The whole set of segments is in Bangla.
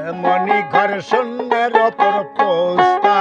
এমনই ঘর শূন্যের অপর পোস্তা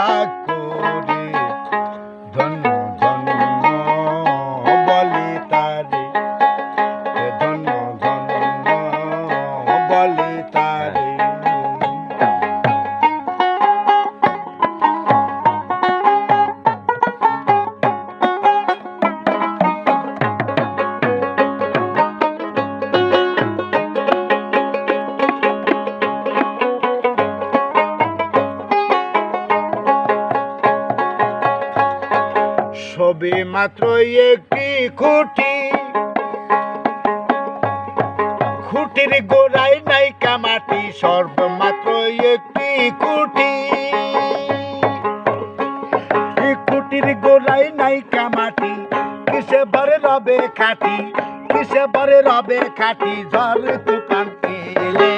সবে মাত্র একটি খুঁটি। খুঁটির গোড়ায় নাই কামাটি সর্বমাত্র একটি খুঁটি। খুঁটির গোড়ায় নাই কামাটি কিসে ভরে রবে খাটি, কিসে ভরে রবে খাটি, ঝড় তুফান এলে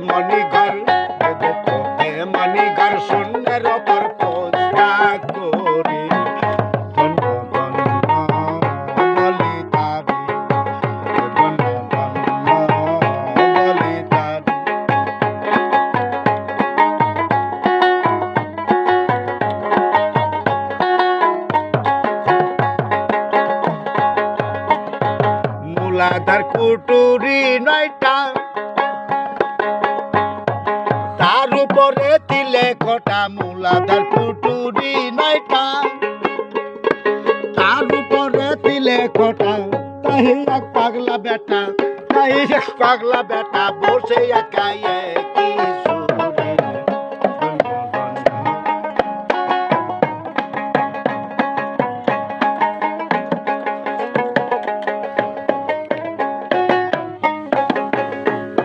তো এ মনি ঘর দেখে তো এ মনি ওপর পোস্তা করে মূলাধার কুটুরি নয়টা উপরে তিলে কটা মূলাধার কুটুরি নাইটা। তার উপরে তিলে কটা, তাই এক পাগলা বেটা, তাই এক পাগলা বেটা বসে একাই কি